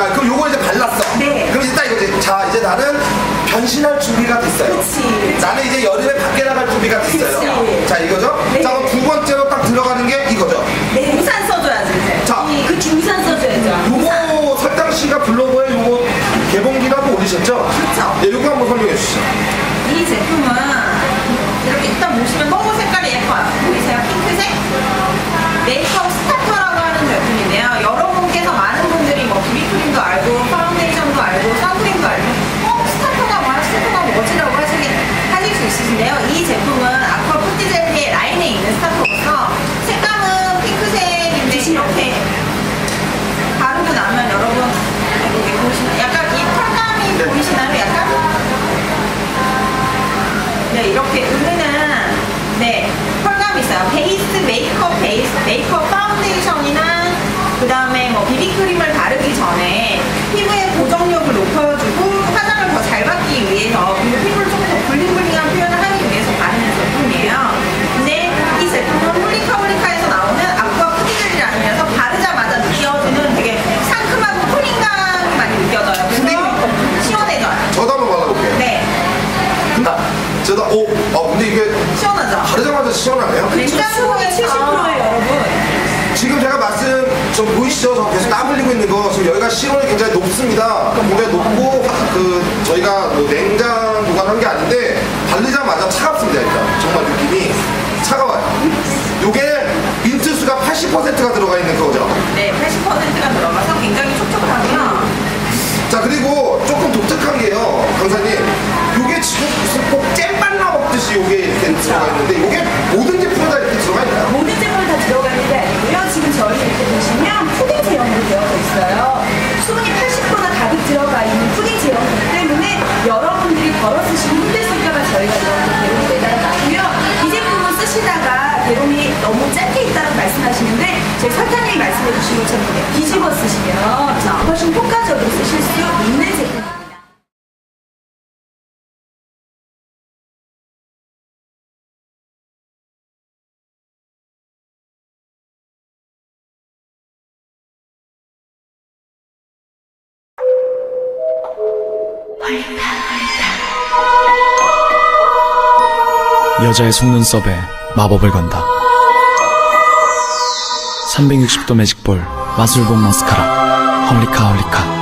자, 그럼 요거 이제 발랐어. 네. 그럼 이제 딱 이거지. 자, 이제 나는 변신할 준비가 됐어요. 그치. 나는 이제 여름에 밖에 나갈 준비가 됐어요. 그치. 자, 이거죠? 네. 자, 그럼 두 번째로 딱 들어가는 게 이거죠. 네, 우산 써줘야지 이제. 자. 이- 그 중산 써줘야죠. 요거 설당 씨가 블로그에 요거 개봉기를 한번 올리셨죠? 그렇죠. 네, 요거 한번 설명해 주시죠. 이 제품은 이렇게 일단 보시면 너무 색깔 있으신데요. 이 제품은 아쿠아 푸티젤리의 라인에 있는 스타터로서 색감은 핑크색인데 이렇게 바르고 나면 여러분, 여기 보시면 약간 이 털감이 네. 보이시나요? 약간? 네, 이렇게 은은한 네 컬감이 있어요. 베이스 메이크업 베이스 메이크업 파운데이션이나 그 다음에 뭐 비비크림을 바르기 전에 저도, 오, 어, 근데 이게 시원하죠. 바르자마자 시원하네요. 냉장고에 70%예요, 여러분. 지금 제가 말씀 저 보이시죠? 저 계속 땀 흘리고 있는 거 지금 여기가 실온이 굉장히 높습니다. 굉장히 높고 그 저희가 뭐 냉장 보관한 게 아닌데 바르자마자 차갑습니다. 일단 정말 느낌이 차가워요. 요게 민트수가 80%가 들어가 있는 거죠. 대롱이 너무 짧게 있다는 말씀하시는데 제 설탕님이 말씀해 주신 것처럼 뒤집어 쓰시면 훨씬 효과적으로 쓰실 수 있는 제품입니다. 여자의 속눈썹에 마법을 건다. 360도 매직볼 마술봉 마스카라 헐리카 헐리카